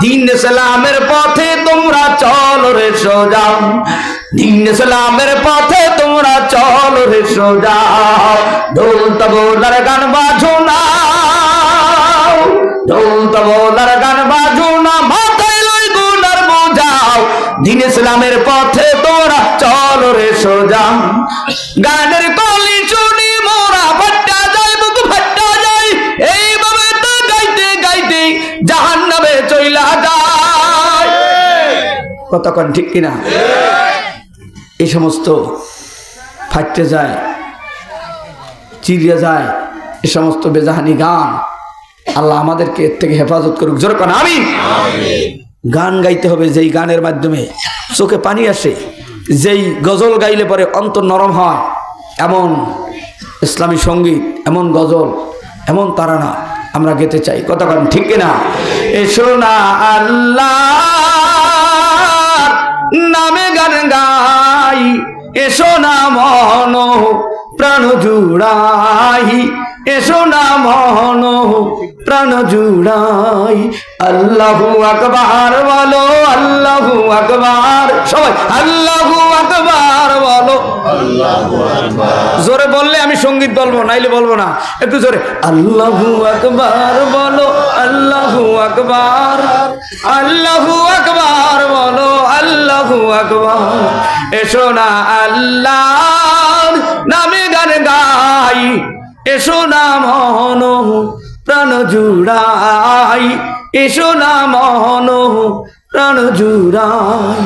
দিন ইসলামের পথে তোমরা চল রে সোজা। দিন ইসলামের পথে তোমরা চল রে সোজা। ঢোল তবলার গান বাজো না। ঢোল তবলার গান বাজো না। মাথায় লই গুনার বোঝাও দিন ইসলামের পথে তোরা চল রে সোজা। গানের কতক্ষণ ঠিক কিনা? এই সমস্ত ফাটতে যায় চিরিয়ে যায় এ সমস্ত বেজাহানি গান আল্লাহ আমাদেরকে এর থেকে হেফাজত করুক। যেরকম আমি গান গাইতে হবে যেই গানের মাধ্যমে চোখে পানি আসে, যেই গজল গাইলে পরে অন্তর নরম হয়, এমন ইসলামী সংগীত, এমন গজল, এমন তারানা আমরা গেতে চাই। কতক্ষণ ঠিক কিনা? এসো না আল্লাহ। নামে গান গাই, এসো না মন প্রাণ জুড়াই, এসো না মন প্রাণ জুড়াই। আল্লাহু আকবার বলো, আল্লাহু আকবার। সবাই, আল্লাহু আকবার বলো। জোরে বললে আমি সংগীত বলব, নাইলে বলব না। একটু জোরে, আল্লাহু আকবার বলো, আল্লাহু আকবার আল্লাহু আকবার। এসো না আল্লাহ নামে গান গাই, এসো না মহন প্রাণ জুড়াই, এসো না মহন প্রাণ জুড়াই।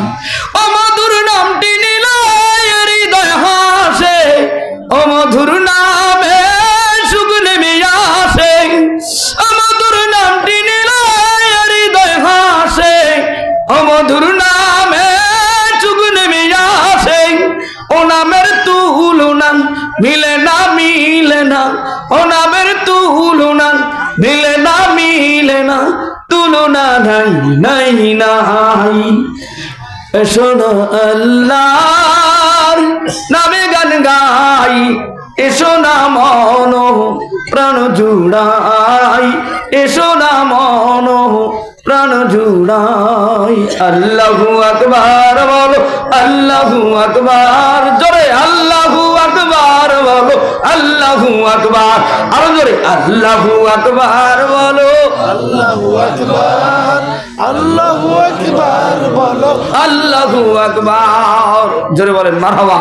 নামের তুলনা মিলে না মিলে না, তুলনা নাই নাই নাই। এসো না আল্লাহর নামে গান গাই এসো না মন প্রাণ জুড়াই এসো না মন প্রাণ জুড়াই। আল্লাহু আকবার বলো, আল্লাহু আকবার আল্লাহু আকবার। আরও জোরে আল্লাহু আকবার বলো। আল্লাহু আকবার আল্লাহু আকবার বলো। আল্লাহু আকবার। জোরে বলেন মারহাবা।